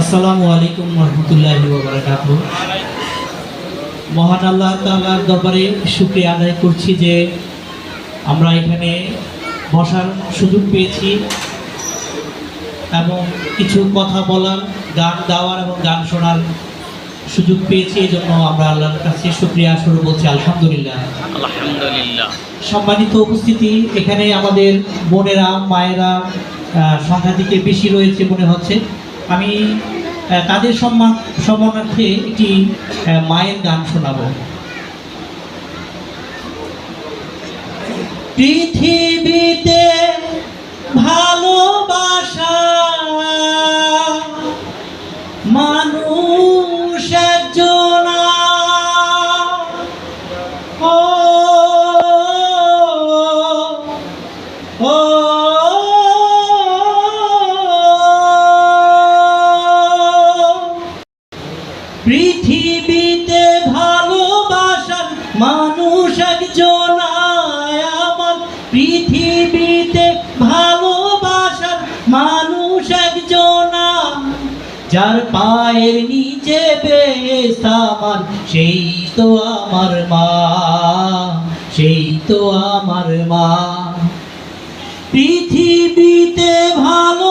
আসসালামু আলাইকুম রহমতুল্লাহ বারাকাত মহান আল্লাহ তাআলার দরবারে শুক্রিয়া আদায় করছি যে আমরা এখানে বসার সুযোগ পেয়েছি এবং কিছু কথা বলার গান গাওয়ার এবং গান শোনার সুযোগ পেয়েছি। এই জন্য আমরা আল্লাহর কাছে শুক্রিয়া শুরু বলছি আলহামদুলিল্লাহ। আলহামদুলিল্লাহ। সম্মানিত উপস্থিতি এখানে আমাদের বোনেরা মায়েরা সংখ্যা থেকে বেশি রয়েছে মনে হচ্ছে। আমি তাদের সম্মান সম্মানার্থে একটি মায়ের গান শোনাব। পৃথিবীতে পৃথিবীতে ভালোবাসার মানুষ একজন, যার পায়ের নিচে বেশ সেই তো আমার মা, সেই তো আমার মা। পৃথিবীতে ভালোবাসার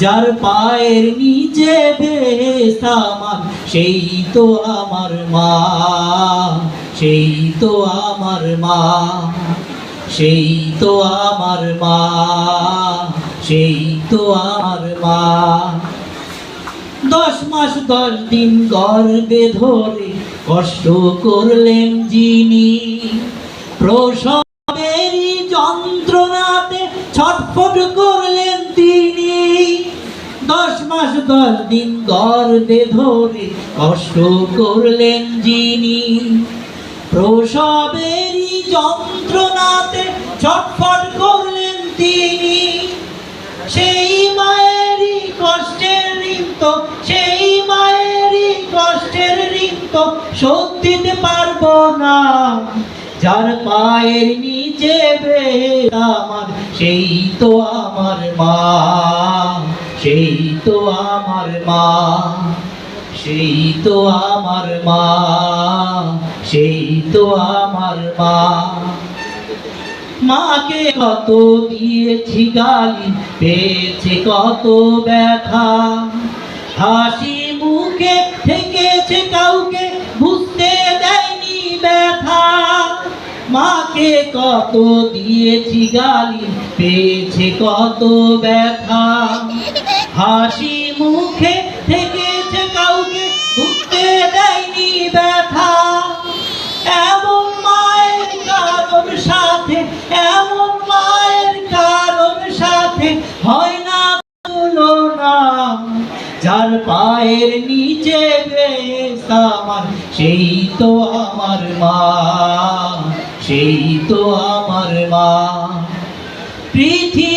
যার পায়ের নিচে আমার, সেই তো আমার মা, সেই তো আমার মা, সেই তো আমার মা, সেই তো আমার মা। দশ মাস দশ দিন গর্বে ধরে কষ্ট করলেন যিনি, প্রসবেরই যন্ত্রণাতে ছটফট করলেন তিনি। দশ মাস দশ দিন গর্বে ধরে কষ্ট করলেন যিনি। প্রসবেরই যন্ত্রণাতে ছটফট করলেন তিনি। সেই মায়েরই কষ্টের ঋণ সেই মায়েরই কষ্টের ঋণ তো শোধ দিতে পারব না। যার পায়ের নিচে আমার, সেই তো আমার মা। সেই তো আমার মা, সেই তো আমার মা, সেই তো আমার মা। মাকে কত দিয়েছি গালি, পেয়েছে কত ব্যথা। হাসি মুখে থেকেছে কাউকে, বুঝতে দেয়নি ব্যথা। মাকে কত দিয়েছি গালি, পেয়েছে কত ব্যথা। হাসি মুখে থেকেছে কাউকে বুঝতে দেয়নি ব্যথা। এমন মায়ের কারোর সাথে, এমন মায়ের কারোর সাথে হয় না তুলনা যার পায়ের নিচে আমার, সেই তো আমার মা, সেই তো আমার মা। ভালোবাসার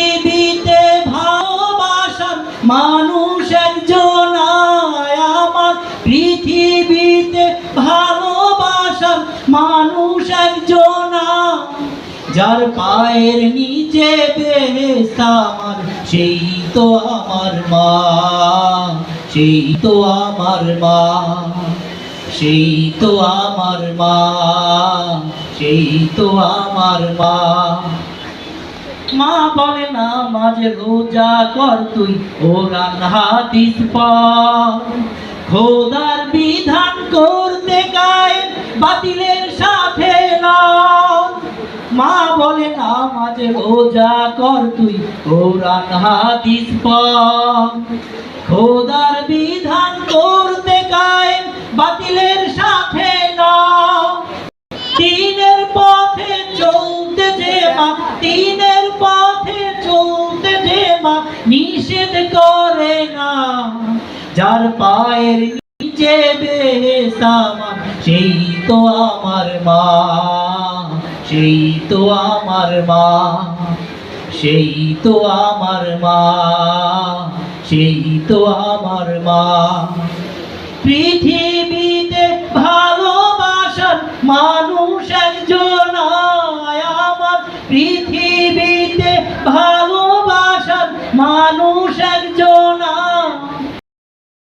মানুষ একজন আমার পৃথিবীতে ভালোবাসার মানুষ একজন। যার পায়ের নিচে বেশ আমার, সেই তো আমার মা, সেই তো আমার মা, সেই তো আমার মা, সেই তো আমার মা মা বলে, না মাঝে রোজা কর তুই ওরান হাদিস পর খোদার বিধান করতে গায়ে বাতিলের সাথে মা বলে, না মাঝে রোজা কর তুই কোরআন হাদিস পর খোদার বিধান করতে গায়ে বাতিলের সাথে লড়। দিনের পথে নিষেধ করে না। যার পায়ের নিচে আমার, সেই তো আমার মা। সেই তো আমার মা। সেই তো আমার মা। সেই তো আমার মা। পৃথিবীতে ভালোবাসার মানুষ একজন আমার। পৃথিবীতে একজন